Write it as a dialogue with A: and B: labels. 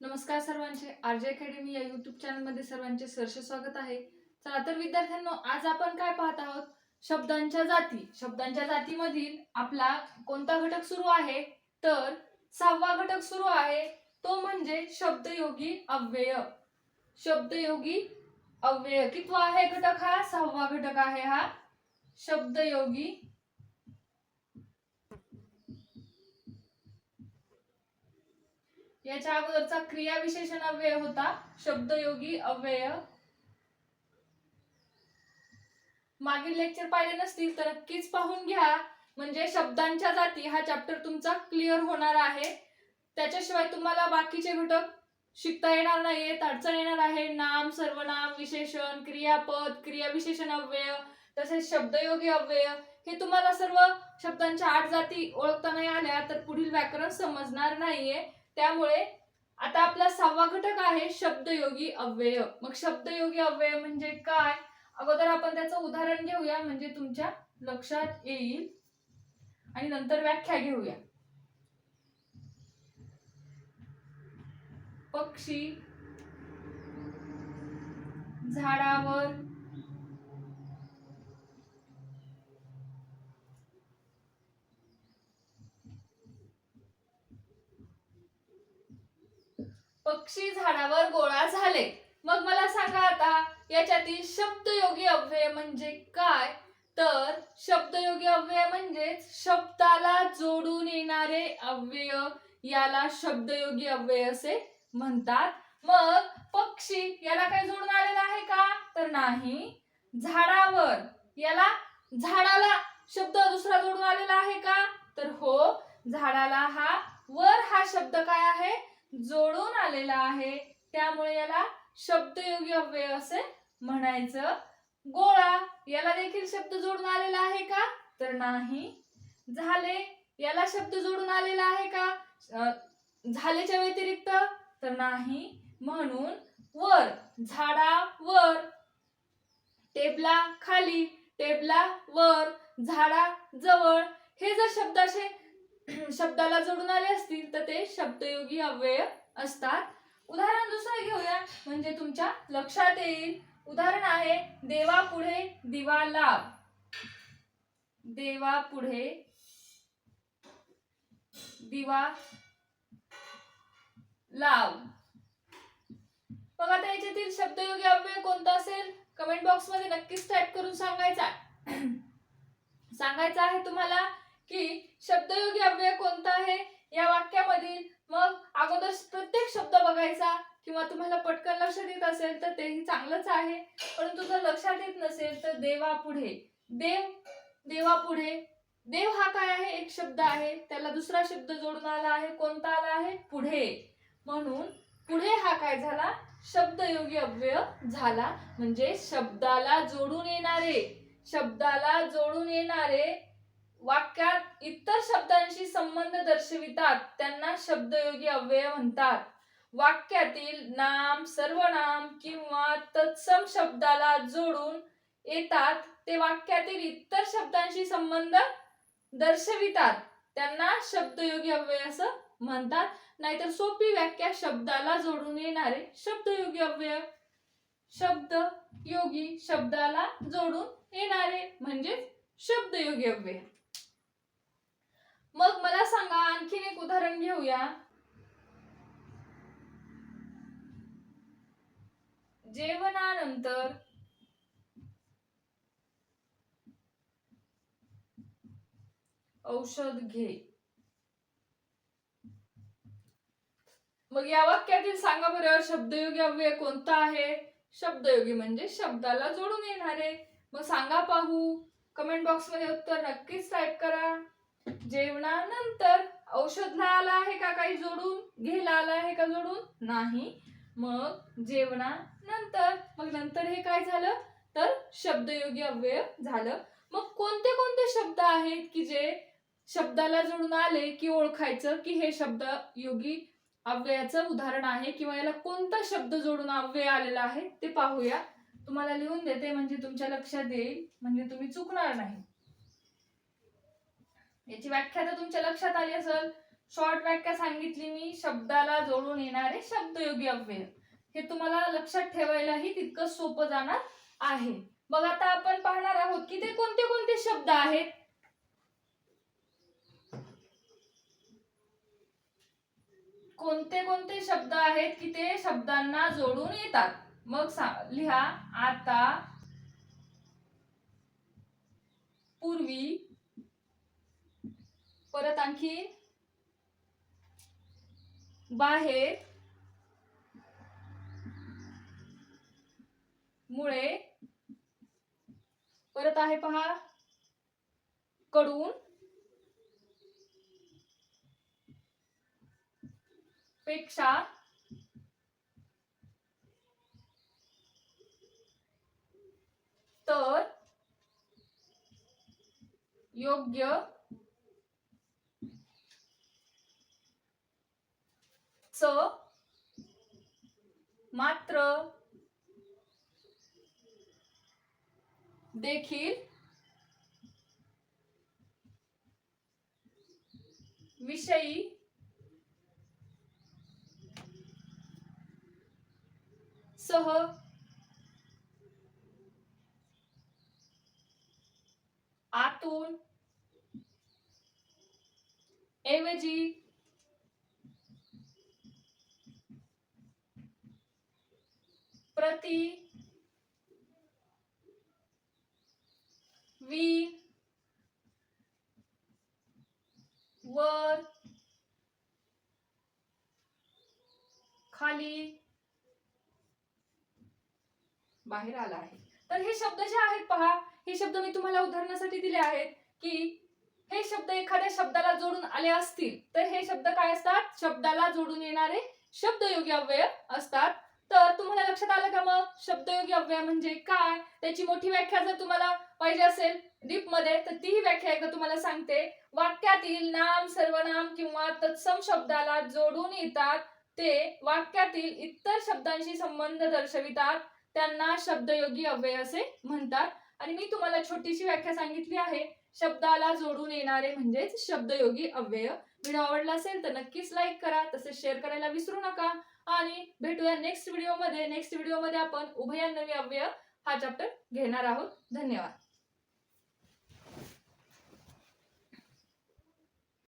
A: नमस्कार सर्वांचे. R J academy या युट्यूब चॅनलमध्ये सर्वांचे सरस स्वागत आहे. चला तर विद्यार्थ्यांनो आज आपण काय पाहत आहोत? शब्दांच्या जाती. शब्दांच्या जातीमधील आपला कोणता घटक सुरू आहे? तर सहावा घटक सुरू आहे. तो म्हणजे शब्दयोगी अव्यय. शब्दयोगी अव्यय कितवा आहे घटक हा? सहावा घटक आहे हा. शब्दयोगी याच्या अगोदरचा क्रियाविशेषण अव्यय होता शब्दयोगी अव्यय. मागील लेक्चर पाहिले नसतील तर नक्कीच पाहून घ्या. म्हणजे शब्दांच्या जाती हा चॅप्टर तुमचा क्लिअर होणार आहे. त्याच्याशिवाय तुम्हाला बाकीचे घटक शिकता येणार नाहीयेत अडचण येणार आहे. नाम सर्वनाम विशेषण क्रियापद क्रियाविशेषण अव्यय तसेच शब्दयोगी अव्यय हे तुम्हाला सर्व शब्दांच्या आठ जाती ओळखता नाही आल्या तर पुढील व्याकरण समजणार नाहीये. त्यामुळे आता आपला सहावा घटक आहे शब्दयोगी अव्यय. मग शब्दयोगी अव्यय म्हणजे काय? अगोदर आपण त्याचं उदाहरण घेऊया म्हणजे तुमच्या लक्षात येईल. आणि नंतर व्याख्या घेऊया. पक्षी झाडावर पक्षी झाडावर गोळा झाले. मग मला सांगा आता याच्यातील शब्दयोगी अव्यय म्हणजे काय? तर शब्दयोगी अव्यय म्हणजेच शब्दाला जोडून येणारे अव्यय याला शब्दयोगी अव्यय असे म्हणतात. मग पक्षी याला काही जोडून आलेला आहे का? तर नाही. झाडावर याला झाडाला शब्द दुसरा जोडून आलेला आहे का? तर हो झाडाला हा वर हा शब्द काय आहे? जोडून आलेला आहे. त्यामुळे याला शब्दयोगी अव्यय असे म्हणायचं. गोळा याला देखील शब्द जोडून आलेला आहे का? तर नाही. झाले. याला शब्द जोडून आलेला आहे का? झालेच्या व्यतिरिक्त? तर नाही. म्हणून वर झाडावर टेबला खाली टेबला वर झाडा जवळ. हे जर शब्द असे शब्दाला जोडून आले असतील तर ते शब्दयोगी अव्यय असतात. उदाहरण दुसरं घेऊया. म्हणजे तुमच्या लक्षात येईल. उदाहरण आहे देवा पुढे दिवा लाव. देवा पुढे दिवा लाव. बघा आता याच्यातील शब्दयोगी अव्यय कोणता असेल? कमेंट बॉक्समध्ये नक्कीच टाईप करून सांगायचा सांगायचं आहे तुम्हाला की शब्दयोगी अव्यय कोणता आहे? या वाक्यामधील मग अगोदर प्रत्येक शब्द बघायचा किंवा तुम्हाला पटकन लक्षात येत असेल तर तेही चांगलंच आहे. परंतु जर लक्षात येत नसेल तर देवा पुढे देव देवा पुढे देव हा काय आहे? एक शब्द आहे. त्याला दुसरा शब्द जोडून आला आहे. कोणता आला आहे? पुढे. म्हणून पुढे हा काय झाला? शब्दयोगी अव्यय झाला. म्हणजे शब्दाला जोडून येणारे. शब्दाला जोडून येणारे वाक्यात इतर शब्दांशी संबंध दर्शवितात त्यांना शब्दयोगी अव्यय म्हणतात. वाक्यातील नाम सर्वनाम किंवा तत्सम शब्दाला जोडून येतात ते वाक्यातील इतर शब्दांशी संबंध दर्शवितात. त्यांना शब्दयोगी अव्यय असं म्हणतात. नाहीतर सोपी व्याख्या शब्दाला जोडून येणारे शब्दयोगी अव्यय शब्द योगी शब्दाला जोडून येणारे म्हणजेच शब्दयोगी अव्यय. मग मला सांगा आणखीन एक उदाहरण घेऊया. जेवणानंतर औषध घे. मग या वाक्यातील सांगा बरं शब्दयोगी अव्यय कोणता आहे? शब्दयोगी म्हणजे शब्दाला जोडून येणारे. मग सांगा पाहू. कमेंट बॉक्समध्ये उत्तर नक्कीच टाईप करा. जेवणानंतर औषधला आला आहे का काही जोडून? घ्यायला आला आहे का जोडून? नाही. मग जेवणानंतर मग नंतर हे काय झालं? तर शब्दयोगी अव्यय झालं. मग कोणते कोणते शब्द आहेत की जे शब्दाला जोडून आले की ओळखायचं? की हे शब्द योगी अव्ययाचं उदाहरण आहे किंवा याला कोणता शब्द जोडून अव्यय आलेला आहे ते पाहूया. तुम्हाला लिहून देते म्हणजे तुमच्या लक्षात येईल. म्हणजे तुम्ही चुकणार नाही. याची व्याख्या तर तुमच्या लक्षात आली असेल. शॉर्ट व्याख्या सांगितली मी शब्दाला जोडून येणारे शब्दयोगी अव्यय. हे तुम्हाला लक्षात ठेवायलाही तितकं सोपं जाणार आहे. मग आता आपण पाहणार आहोत की ते कोणते कोणते शब्द आहेत? कोणते कोणते शब्द आहेत की ते शब्दांना जोडून येतात? मग लिहा. आता पूर्वी परत आणखी बाहेर मुळे परत आहे पहा कडून पेक्षा तर योग्य मात्र देखील विषयी सह आतून ऐवजी प्रति वी. वर. खाली. बाहेर आला आहे. तर हे शब्द जे आहेत पहा हे शब्द मी तुम्हाला उदाहरणासाठी दिले आहेत की हे शब्द एखाद्या शब्दाला जोडून आले असतील तर हे शब्द काय असतात? शब्दाला जोडून येणारे शब्दयोगी अव्यय असतात. तर तुम्हाला लक्षात आलं का मग? शब्दयोगी अव्यय म्हणजे काय? त्याची मोठी व्याख्या जर तुम्हाला पाहिजे असेल डीपमध्ये तर तीही व्याख्या एकदा तुम्हाला सांगते. वाक्यातील नाम सर्वनाम किंवा तत्सम शब्दाला जोडून येतात. ते वाक्यातील इतर शब्दांशी संबंध दर्शवितात. त्यांना शब्दयोगी अव्यय असे म्हणतात. आणि मी तुम्हाला छोटीशी व्याख्या सांगितली आहे. शब्दाला जोडून येणारे म्हणजेच शब्दयोगी अव्यय व्हिडिओ आवडला असेल तर नक्कीच लाईक करा. तसेच शेअर करायला विसरू नका. आणि भेटूया नेक्स्ट व्हिडिओमध्ये नेक्स्ट व्हिडिओमध्ये आपण उभयान्वयी अव्यय हा चॅप्टर घेणार आहोत. धन्यवाद.